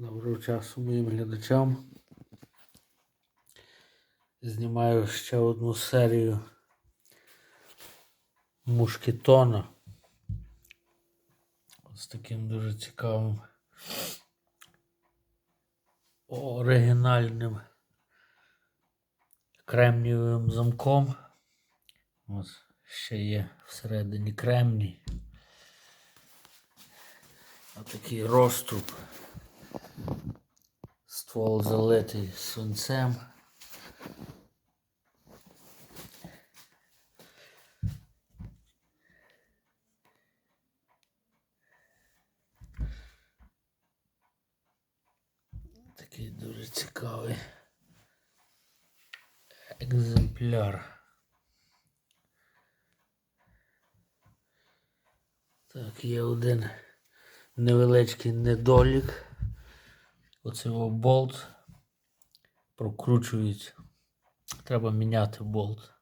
Доброго часу моїм глядачам. Знімаю ще одну серію мушкетона. З таким дуже цікавим оригінальним кремнієвим замком. Ось ще є всередині кремній. Отакий розтруб. Ствол залитий свинцем. Такий дуже цікавий екземпляр. Так, є один невеличкий недолік. Оцей болт прокручують. Треба міняти болт.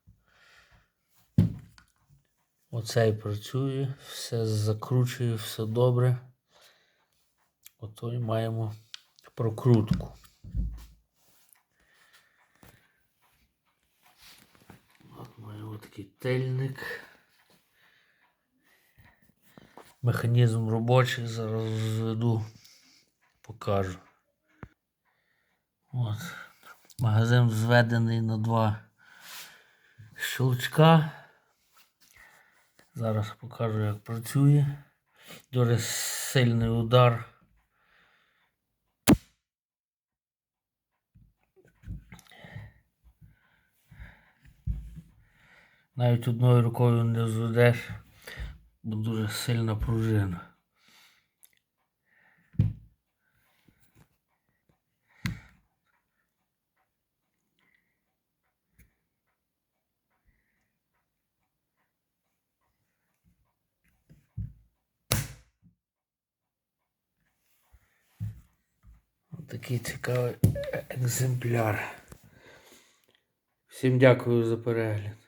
Оцей працює, все закручує, все добре. Ото і маємо прокрутку. От маємо такий тельник. Механізм робочий, зараз розведу, покажу. От. Магазин зведений на два щелчка. Зараз покажу, як працює. Дуже сильний удар. Навіть одною рукою не зведеш, бо дуже сильна пружина. Такий цікавий екземпляр. Всім дякую за перегляд.